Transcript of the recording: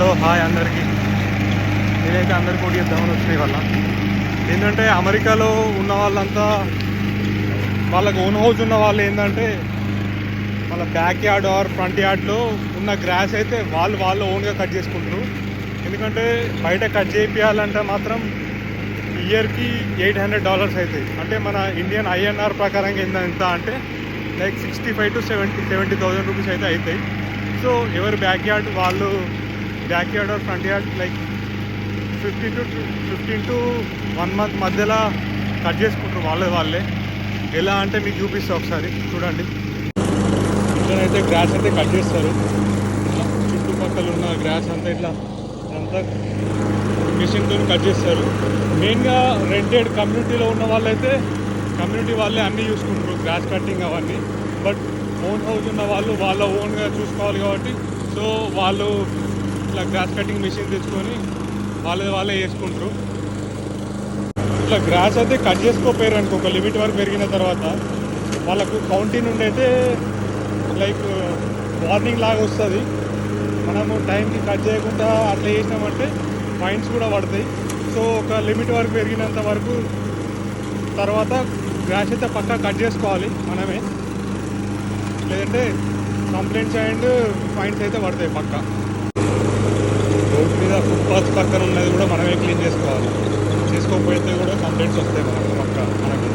Hello hi అందరికీ. నేనైతే అందరికి కూడా ఇద్దామని వచ్చినాయి వల్ల ఏంటంటే అమెరికాలో ఉన్న వాళ్ళంతా వాళ్ళకు ఓన్ హౌస్ ఉన్న వాళ్ళు ఏంటంటే వాళ్ళ బ్యాక్ యార్డ్ ఆర్ ఫ్రంట్ యార్డ్లో ఉన్న గ్రాస్ అయితే వాళ్ళు వాళ్ళు ఓన్గా కట్ చేసుకుంటారు ఎందుకంటే బయట కట్ చేయించాలంటే మాత్రం ఇయర్కి ఎయిట్ హండ్రెడ్ డాలర్స్ అవుతాయి అంటే మన ఇండియన్ ఐఎన్ఆర్ ప్రకారంగా ఎంత ఎంత అంటే like sixty five to seventy seventy thousand rupees అయితే అవుతాయి. సో ఎవరి బ్యాక్ యార్డ్ వాళ్ళు back yard or front yard like fifteen to fifteen to one month మధ్యలో కట్ చేసుకుంటారు వాళ్ళే వాళ్ళే. ఎలా అంటే మీకు చూపిస్తా ఒకసారి చూడండి. ఇట్లనైతే గ్రాస్ అయితే కట్ చేస్తారు. చుట్టుపక్కల ఉన్న గ్రాస్ అంతా ఇట్లా అంతా మిషన్తో కట్ చేస్తారు. మెయిన్గా రెంటెడ్ కమ్యూనిటీలో ఉన్న వాళ్ళైతే కమ్యూనిటీ వాళ్ళే అన్నీ చూసుకుంటారు గ్రాస్ కటింగ్ అవన్నీ. బట్ ఓన్ హౌస్ ఉన్న వాళ్ళు వాళ్ళ ఓన్గా చూసుకోవాలి కాబట్టి సో వాళ్ళు ఇట్లా గ్రాస్ కటింగ్ మిషన్ తెచ్చుకొని వాళ్ళది వాళ్ళే వేసుకుంటారు ఇట్లా గ్రాస్ అయితే కట్ చేసుకోపోయారు అనుకో ఒక లిమిట్ వరకు పెరిగిన తర్వాత వాళ్ళకు కౌంటీ నుండి అయితే లైక్ వార్నింగ్ లాగా వస్తుంది. మనము టైంకి కట్ చేయకుండా అట్లా చేసినామంటే ఫైన్స్ కూడా పడతాయి. సో ఒక లిమిట్ వరకు పెరిగినంత వరకు తర్వాత గ్రాస్ అయితే పక్కా కట్ చేసుకోవాలి మనమే. లేదంటే కంప్లైంట్స్ అండ్ ఫైన్స్ అయితే పడతాయి పక్కా. రోడ్ మీద ఫుట్పాత్ పక్కన ఉన్నది కూడా మనమే క్లీన్ చేసుకోవాలి. చేసుకోకపోతే కూడా కంప్లైంట్స్ వస్తాయి మనకు పక్క మనకి.